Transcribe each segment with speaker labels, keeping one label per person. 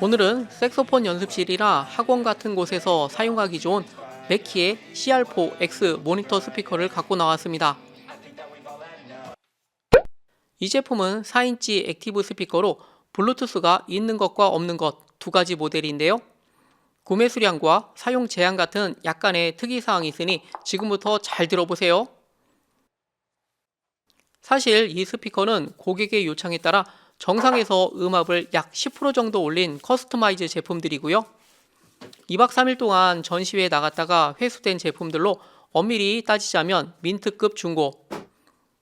Speaker 1: 오늘은 색소폰 연습실이나 학원 같은 곳에서 사용하기 좋은 맥키의 CR4X 모니터 스피커를 갖고 나왔습니다. 이 제품은 4인치 액티브 스피커로 블루투스가 있는 것과 없는 것 두 가지 모델인데요. 구매 수량과 사용 제한 같은 약간의 특이사항이 있으니 지금부터 잘 들어보세요. 사실 이 스피커는 고객의 요청에 따라 정상에서 음압을 약 10% 정도 올린 커스터마이즈 제품들이고요. 2박 3일 동안 전시회에 나갔다가 회수된 제품들로 엄밀히 따지자면 민트급 중고.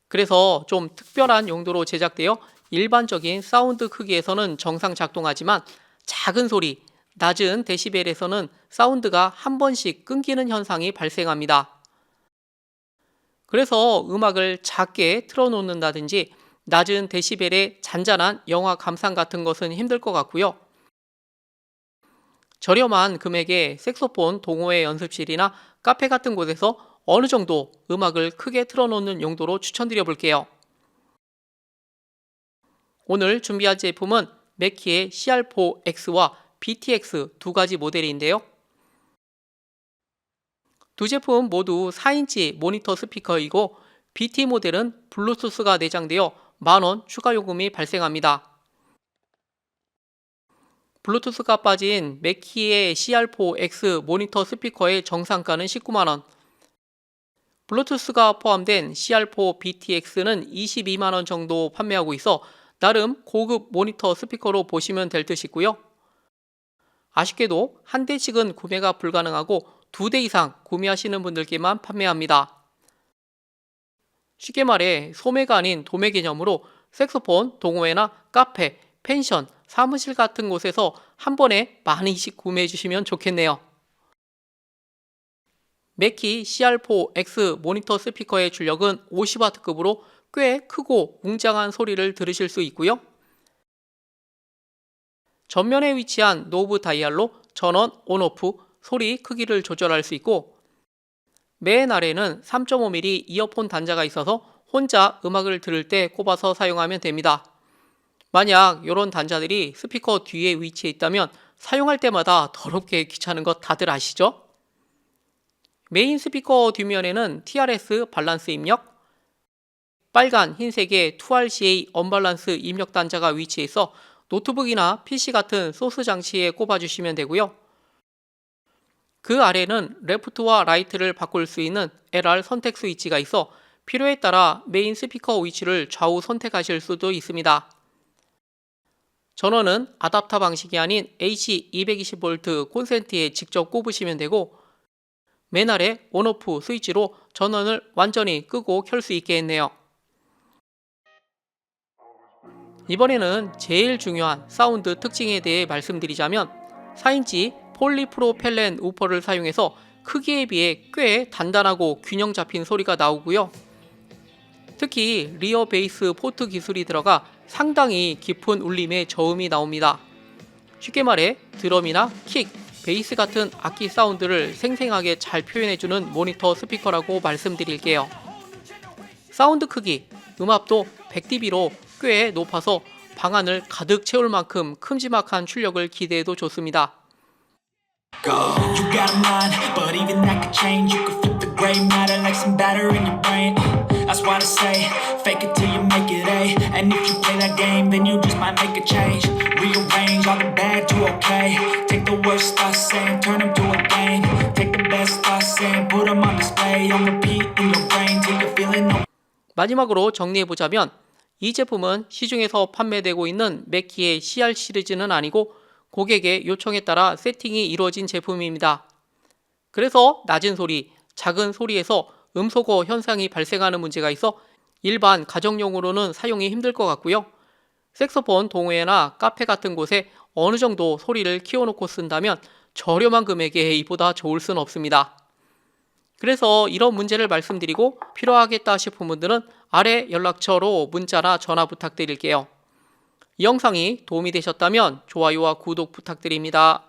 Speaker 1: 그래서 좀 특별한 용도로 제작되어 일반적인 사운드 크기에서는 정상 작동하지만 작은 소리, 낮은 데시벨에서는 사운드가 한 번씩 끊기는 현상이 발생합니다. 그래서 음악을 작게 틀어놓는다든지 낮은 데시벨의 잔잔한 영화 감상 같은 것은 힘들 것 같고요. 저렴한 금액의 색소폰 동호회 연습실이나 카페 같은 곳에서 어느 정도 음악을 크게 틀어놓는 용도로 추천드려 볼게요. 오늘 준비한 제품은 맥키의 CR4X와 BTX 두 가지 모델인데요. 두 제품 모두 4인치 모니터 스피커이고 BT 모델은 블루투스가 내장되어 만원 추가 요금이 발생합니다. 블루투스가 빠진 맥키의 CR4X 모니터 스피커의 정상가는 19만원, 블루투스가 포함된 CR4 BTX는 22만원 정도 판매하고 있어 나름 고급 모니터 스피커로 보시면 될 듯이고요. 아쉽게도 한 대씩은 구매가 불가능하고 두 대 이상 구매하시는 분들께만 판매합니다. 쉽게 말해 소매가 아닌 도매 개념으로 색소폰, 동호회나 카페, 펜션, 사무실 같은 곳에서 한 번에 많이씩 구매해 주시면 좋겠네요. 맥키 CR4X 모니터 스피커의 출력은 50W급으로 꽤 크고 웅장한 소리를 들으실 수 있고요. 전면에 위치한 노브 다이얼로 전원 온오프 소리 크기를 조절할 수 있고 맨 아래는 3.5mm 이어폰 단자가 있어서 혼자 음악을 들을 때 꼽아서 사용하면 됩니다. 만약 이런 단자들이 스피커 뒤에 위치해 있다면 사용할 때마다 더럽게 귀찮은 것 다들 아시죠? 메인 스피커 뒷면에는 TRS 밸런스 입력, 빨간, 흰색의 2RCA 언밸런스 입력 단자가 위치해 있어 노트북이나 PC 같은 소스 장치에 꼽아주시면 되고요. 그 아래는 레프트와 라이트를 바꿀 수 있는 LR 선택 스위치가 있어 필요에 따라 메인 스피커 위치를 좌우 선택하실 수도 있습니다. 전원은 아답터 방식이 아닌 AC 220V 콘센트에 직접 꼽으시면 되고 맨 아래 온오프 스위치로 전원을 완전히 끄고 켤 수 있게 했네요. 이번에는 제일 중요한 사운드 특징에 대해 말씀드리자면 4인치 폴리프로펠렌 우퍼를 사용해서 크기에 비해 꽤 단단하고 균형 잡힌 소리가 나오고요. 특히 리어 베이스 포트 기술이 들어가 상당히 깊은 울림의 저음이 나옵니다. 쉽게 말해 드럼이나 킥, 베이스 같은 악기 사운드를 생생하게 잘 표현해주는 모니터 스피커라고 말씀드릴게요. 사운드 크기, 음압도 100dB로 꽤 높아서 방 안을 가득 채울 만큼 큼지막한 출력을 기대해도 좋습니다.
Speaker 2: Could change. You could flip the gray matter like some batter in your brain. That's why I say, fake it till you make it A. And if you play that game, then you just might make a change. Rearrange all the bad to okay. Take the worst thoughts saying, turn them to a game. Take the best thoughts saying, put them on display. On repeat in your brain till you're feeling no
Speaker 1: 마지막으로 정리해보자면 이 제품은 시중에서 판매되고 있는 맥키의 CR 시리즈는 아니고 고객의 요청에 따라 세팅이 이루어진 제품입니다. 그래서 낮은 소리, 작은 소리에서 음소거 현상이 발생하는 문제가 있어 일반 가정용으로는 사용이 힘들 것 같고요. 색소폰 동호회나 카페 같은 곳에 어느 정도 소리를 키워놓고 쓴다면 저렴한 금액에 이보다 좋을 순 없습니다. 그래서 이런 문제를 말씀드리고 필요하겠다 싶은 분들은 아래 연락처로 문자나 전화 부탁드릴게요. 이 영상이 도움이 되셨다면 좋아요와 구독 부탁드립니다.